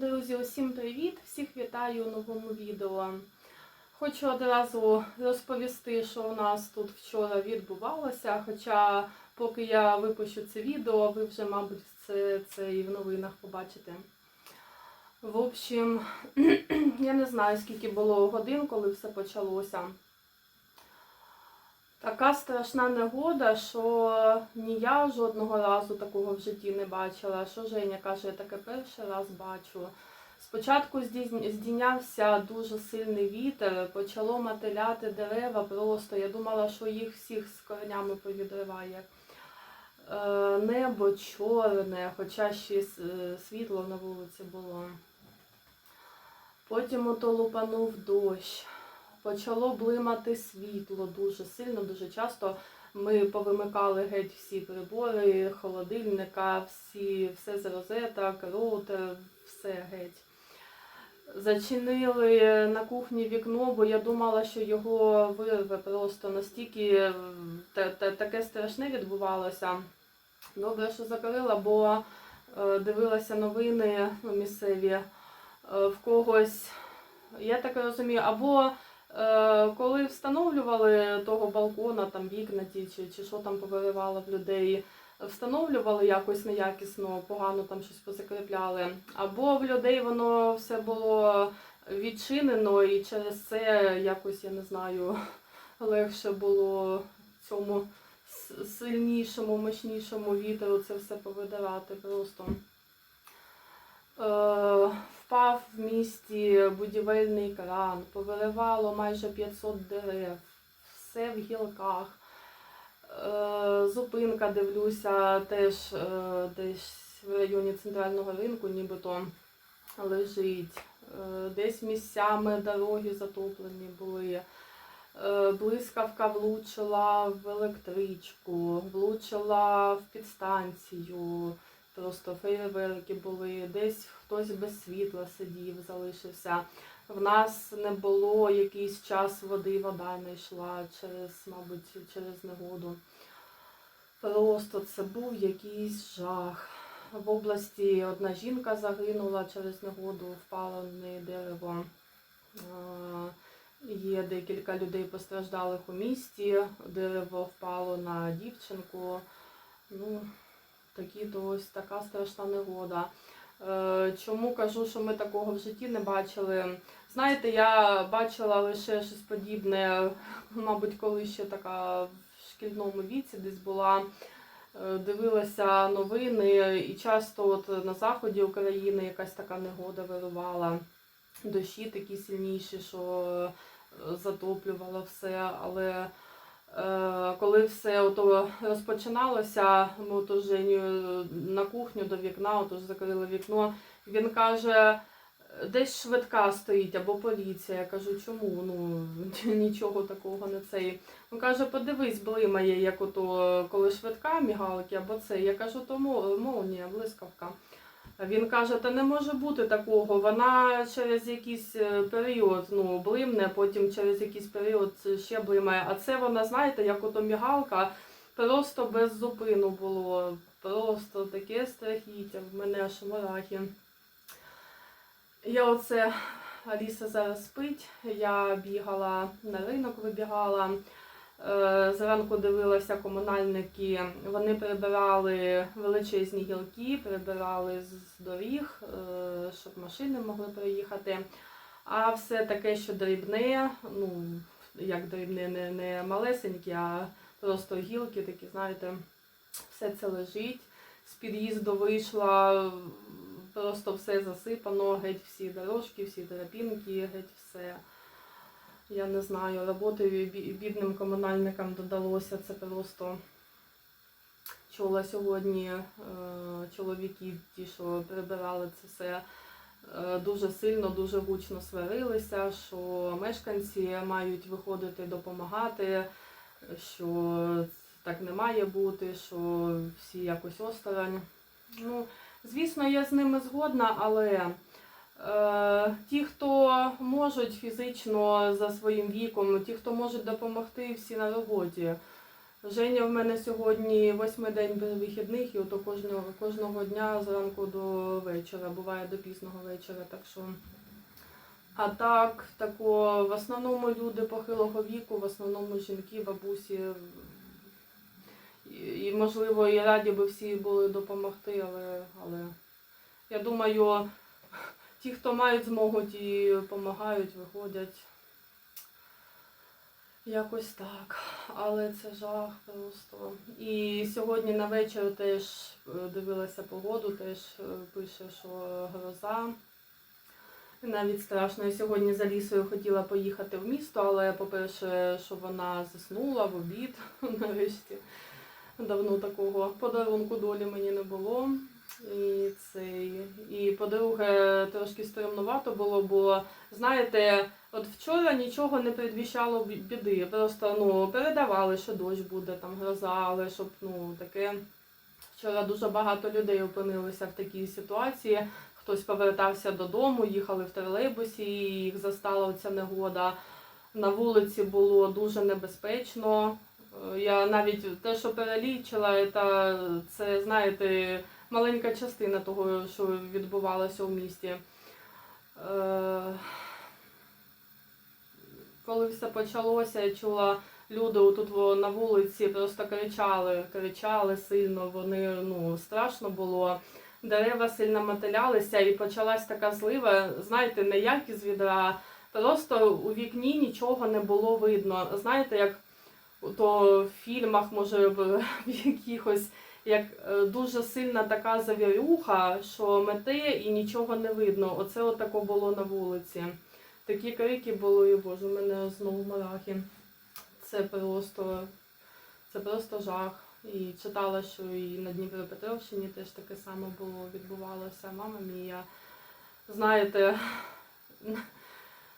Друзі, усім привіт! Всіх вітаю у новому відео. Хочу одразу розповісти, що у нас тут вчора відбувалося. Хоча, поки я випущу це відео, ви вже, мабуть, це, це і в новинах побачите. В общем, я не знаю, скільки було годин, коли все почалося. Така страшна негода, що ні я жодного разу такого в житті не бачила. Що Женя каже, я таке перший раз бачу. Спочатку здійнявся дуже сильний вітер, почало мотиляти дерева просто. Я думала, що їх всіх з коренями повідриває. Е, Небо чорне, хоча ще світло на вулиці було. Потім ото лупанув дощ. Почало блимати світло дуже сильно, дуже часто. Ми повимикали геть всі прибори, холодильника, всі, все з розеток, роутер, все геть. Зачинили на кухні вікно, бо я думала, що його вирве просто настільки таке страшне відбувалося. Добре, що закрила, бо е, дивилася новини ну, місцеві е, в когось. Я так розумію, або коли встановлювали того балкона, там вікна ті, чи, чи що там повиривало в людей, встановлювали якось неякісно, погано там щось позакріпляли. Або в людей воно все було відчинено, і через це якось, я не знаю, легше було цьому сильнішому, мощнішому вітру це все повидирати просто. Впав в місті будівельний кран, повиливало майже 500 дерев, все в гілках. Е, зупинка, дивлюся, теж е, десь в районі центрального ринку, нібито лежить. Е, десь місцями дороги затоплені були. Блискавка влучила в електричку, влучила в підстанцію. Просто фейерверки були, десь хтось без світла сидів, залишився. В нас не було якийсь час води, вода не йшла через, мабуть, через негоду. Просто це був якийсь жах. В області одна жінка загинула через негоду, впало на неї дерево. Є декілька людей постраждалих у місті, дерево впало на дівчинку. Ну, такі то ось така страшна негода. Е, Чому кажу, що ми такого в житті не бачили? Знаєте, я бачила лише щось подібне, мабуть, коли ще така в шкільному віці десь була. Е, Дивилася новини, і часто от на заході України якась така негода вирувала. Дощі такі сильніші, що е, затоплювало все. Але коли все ото розпочиналося, ми ото з Женєю на кухню до вікна, ото ж закрили вікно. Він каже, десь швидка стоїть або поліція. Я кажу, чому? Ну нічого такого не цей. Він каже, подивись, блимає, як ото коли швидка мігалки, або це. Я кажу, то мол- молнія, блискавка. Він каже, та не може бути такого. Вона через якийсь е, період ну, блимне, потім через якийсь період ще блимає. А це вона, знаєте, як ото мігалка, просто без зупину було. Просто таке страхіття, в мене аж мурахи. Я оце, Аліса зараз спить, я бігала на ринок, вибігала. Е, Зранку дивилася комунальники, вони прибирали величезні гілки, прибирали з доріг, е, щоб машини могли проїхати. А все таке, що дрібне, ну як дрібне, не, не малесенькі, а просто гілки такі, знаєте, все це лежить. З під'їзду вийшла, просто все засипано, геть всі дорожки, всі тропінки, геть все. Я не знаю, роботи бі- бідним комунальникам додалося. Це просто чула сьогодні е, чоловіки, ті, що прибирали це все, е, дуже сильно, дуже гучно сварилися, що мешканці мають виходити допомагати, що так не має бути, що всі якось осторонь. Ну, звісно, я з ними згодна, але. Е, Ті, хто можуть фізично за своїм віком, ті, хто можуть допомогти, всі на роботі. Женя в мене сьогодні восьмий день без вихідних, і ото кожного, кожного дня зранку до вечора, буває до пізного вечора. Так що. А так, тако, в основному люди похилого віку, в основному жінки, бабусі. І, можливо, і раді би всі були допомогти, але, але я думаю, ті, хто мають змогу, ті допомагають, виходять. Якось так. Але це жах просто. І сьогодні на вечір теж е, дивилася погоду, теж е, пише, що гроза. Навіть страшно. Я сьогодні за лісою хотіла поїхати в місто, але, по-перше, що вона заснула в обід нарешті. Давно такого подарунку долі мені не було. І, цей, і по-друге, трошки стримнувато було, бо знаєте, от вчора нічого не передвіщало біди. Просто ну, передавали, що дощ буде, там гроза, але щоб ну, таке. Вчора дуже багато людей опинилися в такій ситуації. Хтось повертався додому, їхали в тролейбусі, і їх застала ця негода. На вулиці було дуже небезпечно. Е, Я навіть те, що перелічила, це, це знаєте, маленька частина того, що відбувалося у місті. Е, Коли все почалося, я чула люди тут на вулиці просто кричали, кричали сильно, вони ну, страшно було. Дерева сильно мотилялися і почалась така злива, знаєте, не як із відра, просто у вікні нічого не було видно. Знаєте, як то в фільмах, може, в в якихось, як е, дуже сильна така завірюха, що мете і нічого не видно. Оце отако було на вулиці. Такі крики були, боже, у мене знову марахи. Це просто, це просто жах. І читала, що і на Дніпропетровщині теж таке саме було, відбувалося. Мама мія. Знаєте,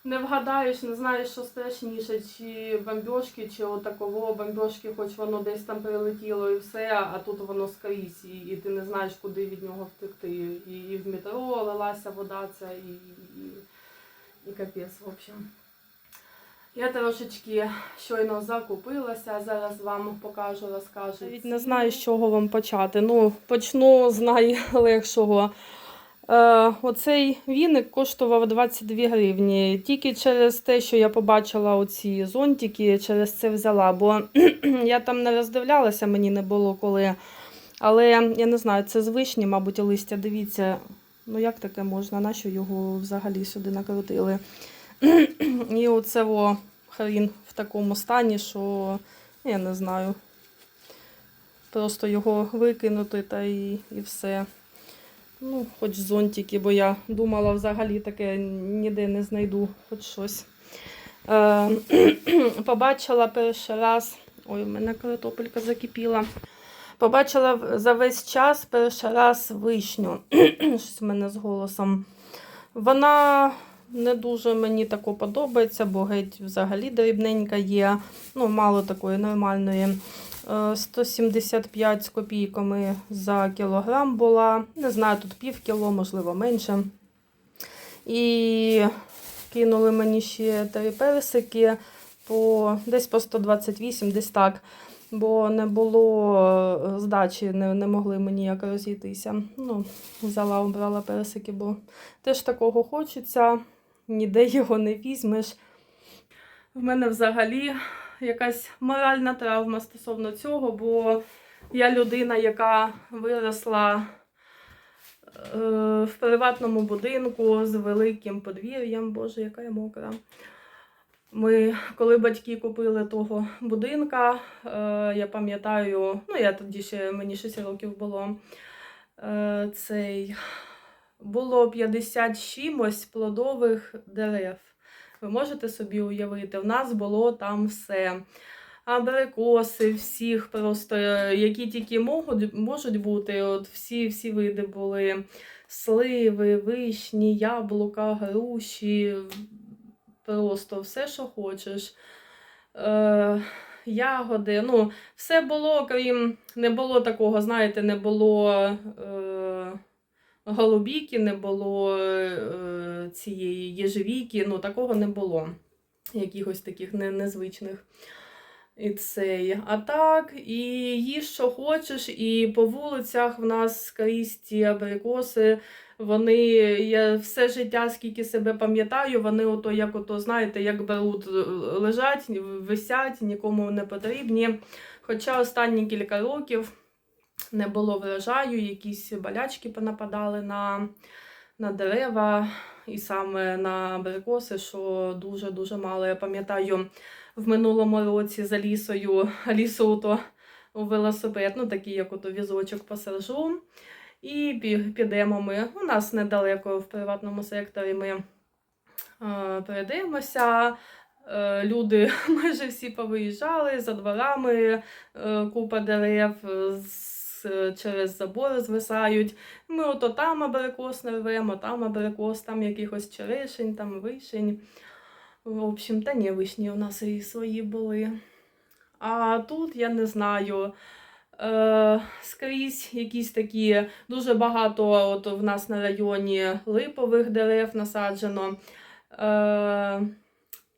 не вгадаєш, не знаєш, що страшніше, чи бомбьошки, чи отаково бомбьошки, хоч воно десь там прилетіло і все, а тут воно скрізь, і, і ти не знаєш, куди від нього втекти. І, і в метро лилася вода ця, і, і, і капець, в общем. Я трошечки щойно закупилася, зараз вам покажу, розкажу. Навіть не знаю, з чого вам почати. Ну, почну з найлегшого. Е, оцей віник коштував 22 гривні. Тільки через те, що я побачила оці зонтики, через це взяла, бо я там не роздивлялася, мені не було коли. Але я не знаю, це з вишні, мабуть, листя. Дивіться, ну як таке можна, нащо його взагалі сюди накрутили? І оце о, хрін в такому стані, що я не знаю. Просто його викинути та і, і все. Ну, хоч зонтики, бо я думала взагалі таке ніде не знайду хоч щось. Е, побачила перший раз. Ой, у мене картопелька закипіла. Побачила за весь час перший раз вишню. Щось в мене з голосом. Вона не дуже мені тако подобається, бо геть взагалі дрібненька є. Ну, мало такої нормальної. Е, 175 з копійками за кілограм була. Не знаю, тут пів кіло, можливо, менше. І кинули мені ще три персики по десь по 128, десь так. Бо не було е, здачі, не, не могли мені як розійтися. Ну, взяла, обрала персики, бо теж такого хочеться, ніде його не візьмеш. В мене взагалі якась моральна травма стосовно цього, бо я людина, яка виросла е, в приватному будинку з великим подвір'ям. Боже, яка я мокра. Ми, коли батьки купили того будинка, е, я пам'ятаю, ну я тоді ще мені 6 років було. Е, цей було 50 чимось плодових дерев. Ви можете собі уявити, в нас було там все. Абрикоси, всіх просто, які тільки можуть, можуть бути. От всі, всі види були сливи, вишні, яблука, груші, просто все, що хочеш. Е, ягоди. Ну, все було, крім, не було такого, знаєте, не було е, голубіки, не було е, цієї єжевіки, ну такого не було. Якихось таких не, незвичних. І цей. А так, і їж, що хочеш, і по вулицях в нас скрізь абрикоси. Вони я все життя, скільки себе пам'ятаю, вони ото, як ото, знаєте, як беруть, е, лежать, висять, нікому не потрібні. Хоча останні кілька років не було врожаю, якісь болячки понападали на, на дерева і саме на абрикоси, що дуже-дуже мало. Я пам'ятаю, в минулому році за лісою, лісу то у велосипед, ну такий, як ото візочок посержу. І підемо ми. У нас недалеко в приватному секторі ми е, перейдемося. Е, Люди майже всі повиїжджали за дворами, е, купа дерев з, через забори звисають. Ми ото там абрикос не рвемо, там абрикос, там якихось черешень, там вишень. В общем, та ні, вишні у нас і свої були. А тут я не знаю. Е, скрізь якісь такі дуже багато от в нас на районі липових дерев насаджено. Е,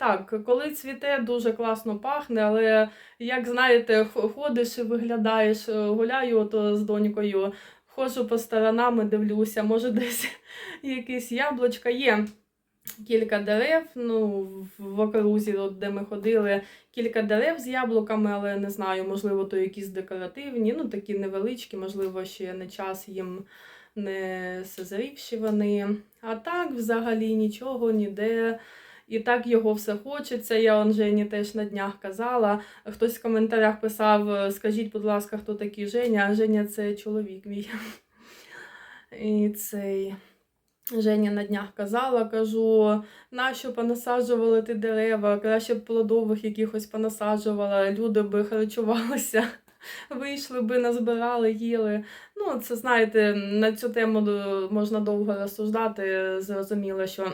так, коли цвіте, дуже класно пахне, але як знаєте, ходиш і виглядаєш, е, гуляю ото з донькою, ходжу по сторонам дивлюся, може десь якесь яблучко є. Кілька дерев, ну, в окрузі, от, де ми ходили, кілька дерев з яблуками, але не знаю, можливо, то якісь декоративні, ну такі невеличкі, можливо, ще не час їм не созрівші вони. А так, взагалі, нічого, ніде. І так його все хочеться. Я он Жені теж на днях казала. Хтось в коментарях писав: скажіть, будь ласка, хто такий Женя? А Женя це чоловік мій. І цей. Женя на днях казала, кажу, нащо понасаджували ти дерева, краще б плодових якихось понасаджувала, люди би харчувалися, вийшли би, назбирали, їли. Ну, це знаєте, на цю тему можна довго розсуждати. Зрозуміло, що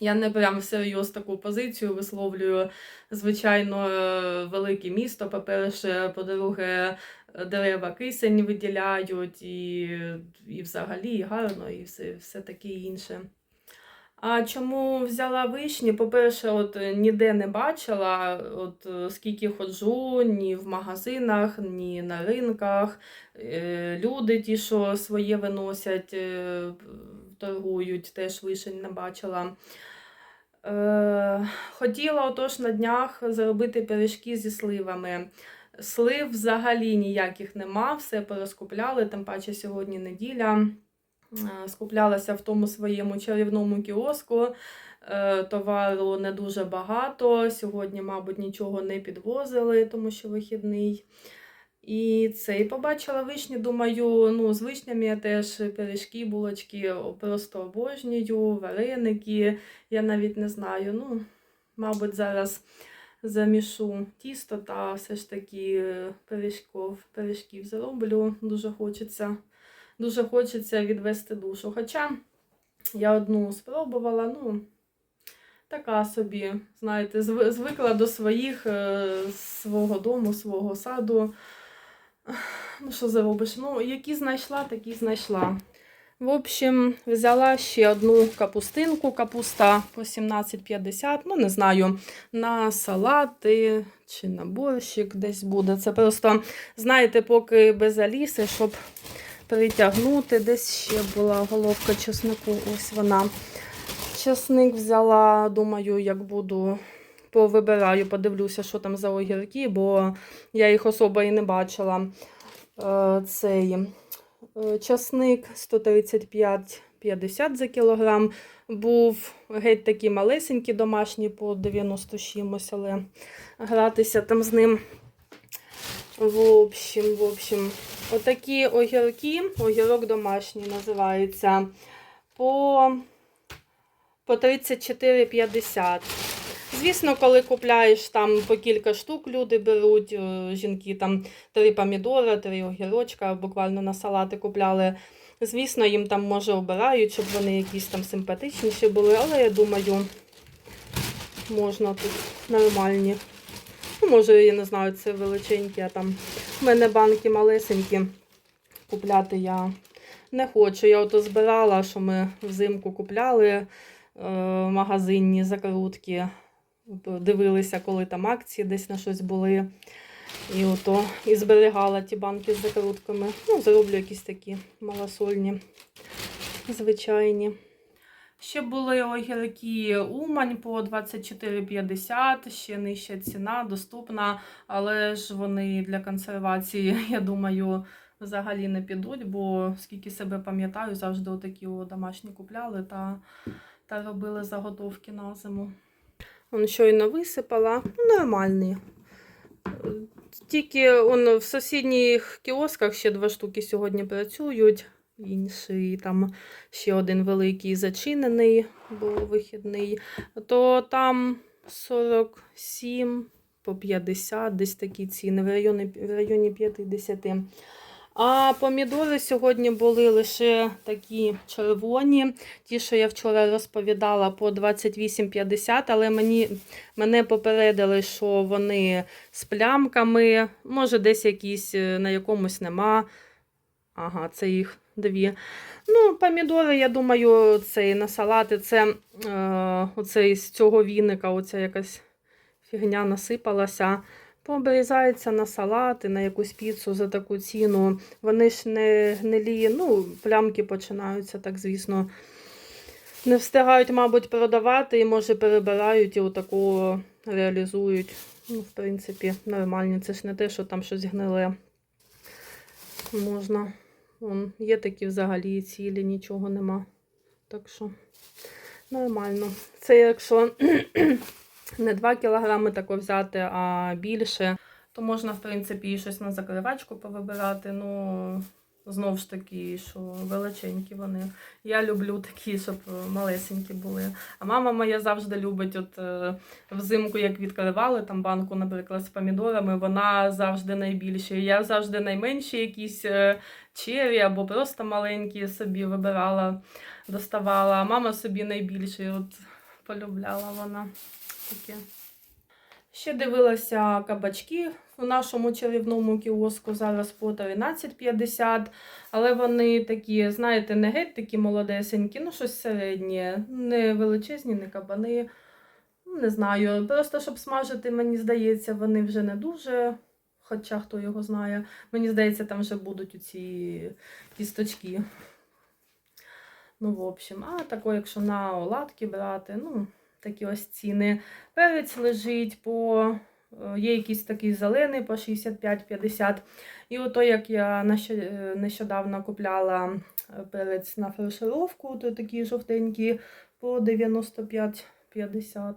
я не прям всерйоз таку позицію висловлюю. Звичайно, е, велике місто, по-перше, по-друге, дерева кисень виділяють, і, і взагалі і гарно, і все, все таке інше. А чому взяла вишні? По-перше, от е, ніде не бачила, от е, скільки ходжу, ні в магазинах, ні на ринках. Е, Люди, ті, що своє виносять, е, торгують, теж вишень не бачила. Е, Хотіла отож на днях зробити пиріжки зі сливами. Слив взагалі ніяких нема, все порозкупляли, тим паче сьогодні неділя. Е, Скуплялася в тому своєму чарівному кіоску. Е, Товару не дуже багато. Сьогодні, мабуть, нічого не підвозили, тому що вихідний. І це, і побачила вишні, думаю, ну, з вишнями я теж пиріжки, булочки просто обожнюю, вареники. Я навіть не знаю. Ну, мабуть, зараз замішу тісто та все ж таки е, пиріжков, пиріжків зроблю. Дуже хочеться, дуже хочеться відвести душу. Хоча я одну спробувала, ну, така собі, знаєте, звикла до своїх, е, свого дому, свого саду. Ну, що заробиш? Ну, які знайшла, такі знайшла. В общем, взяла ще одну капустинку, капуста по 17,50, ну не знаю, на салати чи на борщик десь буде. Це просто, знаєте, поки без аліси, щоб притягнути. Десь ще була головка чеснику, ось вона. Чесник взяла, думаю, як буду повибираю, подивлюся, що там за огірки, бо я їх особо і не бачила. Е, Цей е, часник 135,50 за кілограм. Був геть такий малесенький домашній по 90 чимось, але гратися там з ним. В общем, в общем, отакі огірки, огірок домашній називається, по, по 34,50. Звісно, коли купляєш там по кілька штук, люди беруть, е, жінки там три помідори, три огірочка, буквально на салати купляли. Звісно, їм там може обирають, щоб вони якісь там симпатичніші були, але я думаю, можна тут нормальні. Ну, може, я не знаю, це величенькі, а там в мене банки малесенькі. Купляти я не хочу. Я ото збирала, що ми взимку купляли е, магазинні закрутки. Дивилися, коли там акції десь на щось були. І ото і зберігала ті банки з закрутками. Ну, зроблю якісь такі малосольні, звичайні. Ще були огірки Умань по 24,50, ще нижча ціна, доступна, але ж вони для консервації, я думаю, взагалі не підуть, бо скільки себе пам'ятаю, завжди отакі домашні купляли та, та робили заготовки на зиму. Он щойно висипала, ну, нормальний. Тільки он в сусідніх кіосках ще два штуки сьогодні працюють. Інший там ще один великий зачинений, був вихідний. То там 47 по 50, десь такі ціни, в районі, в районі 50. А помідори сьогодні були лише такі червоні. Ті, що я вчора розповідала, по 28,50, але мені, мене попередили, що вони з плямками, може, десь якісь е, на якомусь нема. Ага, це їх дві. Ну, помідори, я думаю, цей на салати, це е, оцей з цього віника, оця якась фігня насипалася. Пообрізається на салати, на якусь піцу за таку ціну. Вони ж не гнилі, ну, плямки починаються, так звісно. Не встигають, мабуть, продавати і, може, перебирають і отаку реалізують. Ну, в принципі, нормально. Це ж не те, що там щось гниле. Можна. Вон, є такі взагалі цілі, нічого нема. Так що нормально. Це якщо не 2 кілограми тако взяти, а більше, то можна, в принципі, і щось на закривачку повибирати. Ну, знову ж таки, що величенькі вони. Я люблю такі, щоб малесенькі були. А мама моя завжди любить, от е, взимку, як відкривали там банку, наприклад, з помідорами, вона завжди найбільша. Я завжди найменші якісь е, чері або просто маленькі собі вибирала, доставала. А мама собі найбільші. От полюбляла вона таке. Ще дивилася кабачки в нашому чарівному кіоску зараз по 13,50, але вони такі, знаєте, не геть такі молодесенькі, ну щось середнє, не величезні, не кабани. Ну, Не знаю. Просто щоб смажити, мені здається, вони вже не дуже. Хоча хто його знає. Мені здається, там вже будуть оці кісточки. Ну, в общем, а тако, якщо на оладки брати, ну, такі ось ціни. Перець лежить по. е, Є якийсь такий зелений по 65-50. І ото як я е, нещодавно купляла е, перець на фаршировку, то такі жовтенькі по 95-50.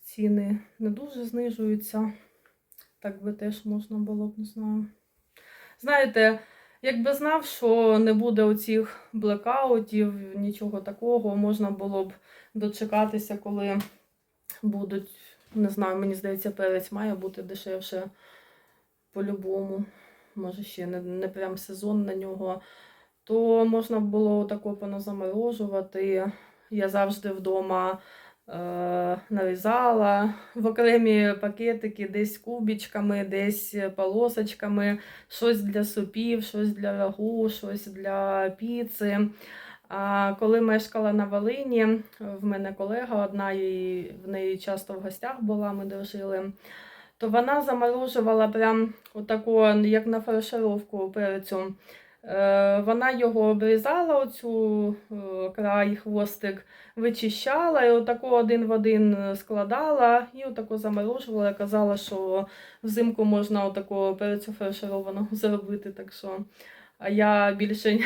Ціни не дуже знижуються. Так би теж можна було б, не знаю. Знаєте, якби знав, що не буде оцих блекаутів, нічого такого, можна було б дочекатися, коли будуть, не знаю, мені здається, перець має бути дешевше по-любому. Може, ще не, не прям сезон на нього. То можна було тако поназаморожувати. Я завжди вдома нарізала в окремі пакетики, десь кубічками, десь полосочками, щось для супів, щось для рагу, щось для піци. А коли мешкала на Волині, в мене колега одна, і в неї часто в гостях була, ми дружили, то вона заморожувала прям отаку, як на фаршировку перцю. Е, Вона його обрізала, оцю е, край, хвостик, вичищала і отако один в один складала і отако заморожувала. Я казала, що взимку можна отако перцю фаршированого зробити. Так що я більше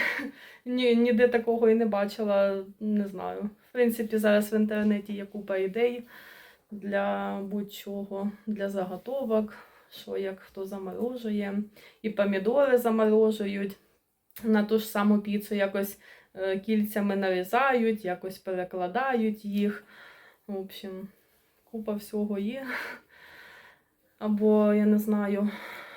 ні, ніде такого і не бачила, не знаю. В принципі, зараз в інтернеті є купа ідей для будь-чого, для заготовок, що як хто заморожує. І помідори заморожують на ту ж саму піцу, якось е, кільцями нарізають, якось перекладають їх. В общем, купа всього є. Або, я не знаю,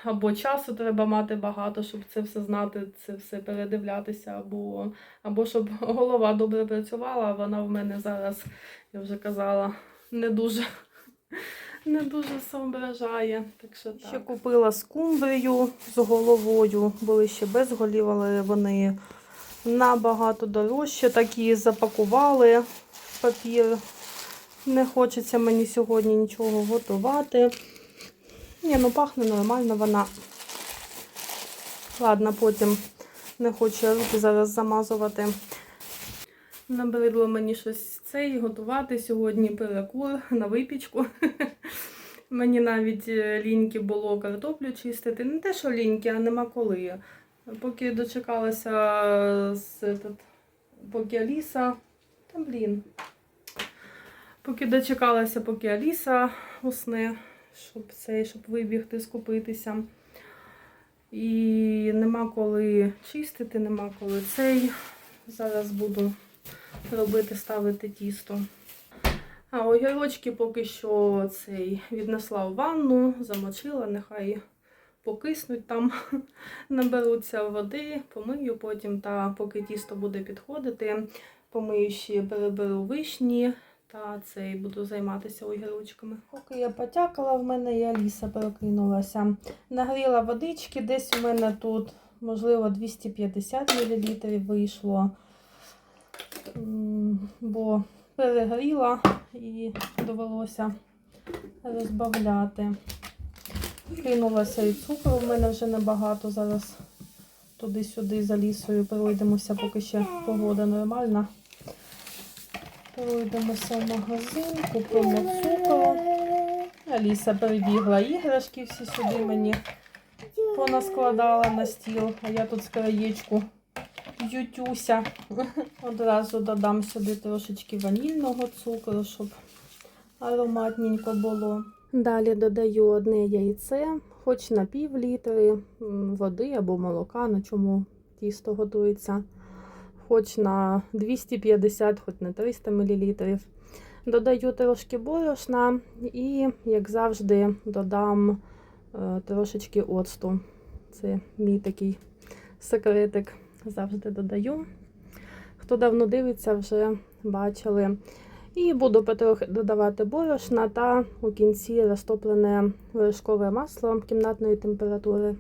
або часу треба мати багато, щоб це все знати, це все передивлятися, або, або щоб голова добре працювала, вона в мене зараз, я вже казала, не дуже. Не дуже соображає. Так що так. Ще купила скумбрію з головою. Були ще без голів, але вони набагато дорожче. Такі запакували в папір Не хочеться мені сьогодні нічого готувати. Ні, ну пахне нормально вона. Ладно, потім не хочу руки зараз замазувати. Набридло мені щось цей готувати сьогодні перекур на випічку. Мені навіть е, ліньки було картоплю чистити. Не те, що ліньки, а нема коли. Поки дочекалася з этот, поки Аліса. Та блін. Поки дочекалася, поки Аліса усне, щоб цей, щоб вибігти, скупитися. І нема коли чистити, нема коли цей. Зараз буду робити, ставити тісто. А огірочки поки що цей віднесла в ванну, замочила, нехай покиснуть там, наберуться води, помию потім, та поки тісто буде підходити, помию ще переберу вишні та цей буду займатися огірочками. Поки я потякала, в мене і Аліса перекинулася. Нагріла водички, десь у мене тут, можливо, 250 мл вийшло. Бо перегріла і довелося розбавляти. Кинулася і цукру, в мене вже небагато. Зараз туди-сюди за лісою пройдемося, поки ще погода нормальна. Пройдемося в магазин, купимо цукру. Аліса перебігла іграшки всі сюди мені понаскладала на стіл, а я тут з краєчку ютюся. Одразу додам сюди трошечки ванільного цукру, щоб ароматненько було. Далі додаю одне яйце, хоч на пів літри води або молока, на чому тісто готується, хоч на 250, хоч на 300 мл. Додаю трошки борошна і, як завжди, додам е, трошечки оцту. Це мій такий секретик. Завжди додаю. Хто давно дивиться, вже бачили. І буду потрохи додавати борошна та у кінці розтоплене вершкове масло кімнатної температури.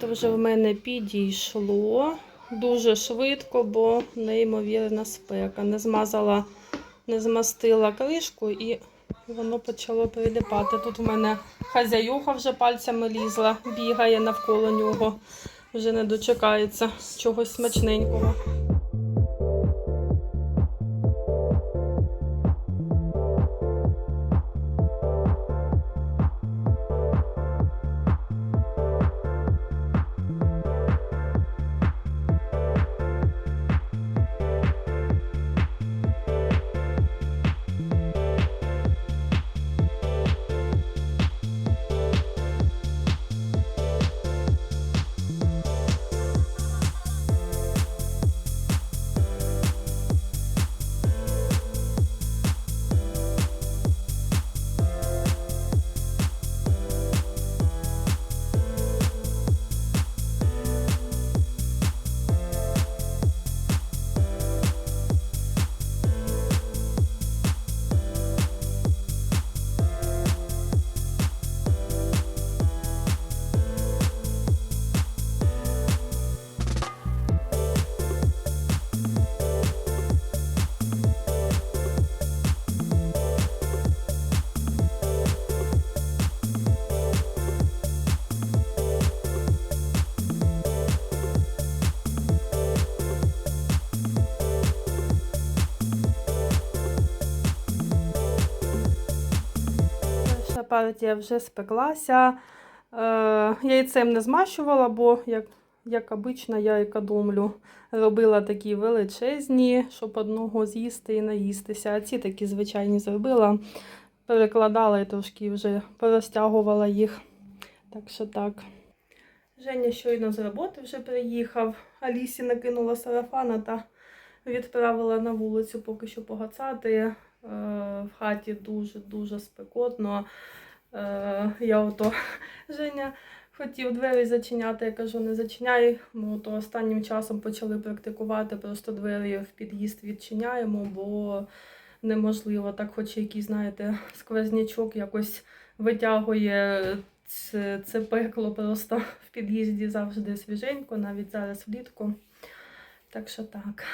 Тісто вже в мене підійшло дуже швидко, бо неймовірна спека. Не змазала, не змастила кришку і воно почало прилипати. Тут в мене хазяюха вже пальцями лізла, бігає навколо нього, вже не дочекається чогось смачненького. Перша партія вже спеклася. Е, яйцем не змащувала, бо, як, як обично, я економлю. Робила такі величезні, щоб одного з'їсти і наїстися. А ці такі звичайні зробила. Перекладала і трошки вже порозтягувала їх. Так що так. Женя щойно з роботи вже приїхав. Алісі накинула сарафана та відправила на вулицю поки що погацати. Е, В хаті дуже-дуже спекотно. Е, Я ото Женя хотів двері зачиняти, я кажу, не зачиняй. Ми то останнім часом почали практикувати, просто двері в під'їзд відчиняємо, бо неможливо. Так, хоч якийсь, знаєте, сквознячок якось витягує це, це пекло просто в під'їзді завжди свіженько, навіть зараз влітку. Так що так.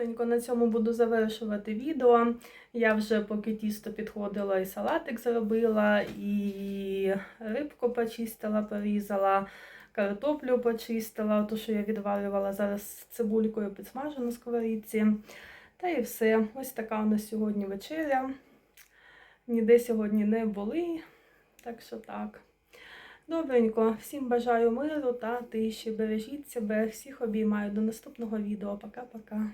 Добренько, на цьому буду завершувати відео. Я вже поки тісто підходила і салатик зробила, і рибку почистила, порізала, картоплю почистила, ту, що я відварювала зараз з цибулькою підсмажу на сковорідці. Та і все. Ось така у нас сьогодні вечеря. Ніде сьогодні не були. Так що так. Добренько, всім бажаю миру та тиші. Бережіть себе, всіх обіймаю. До наступного відео. Пока-пока.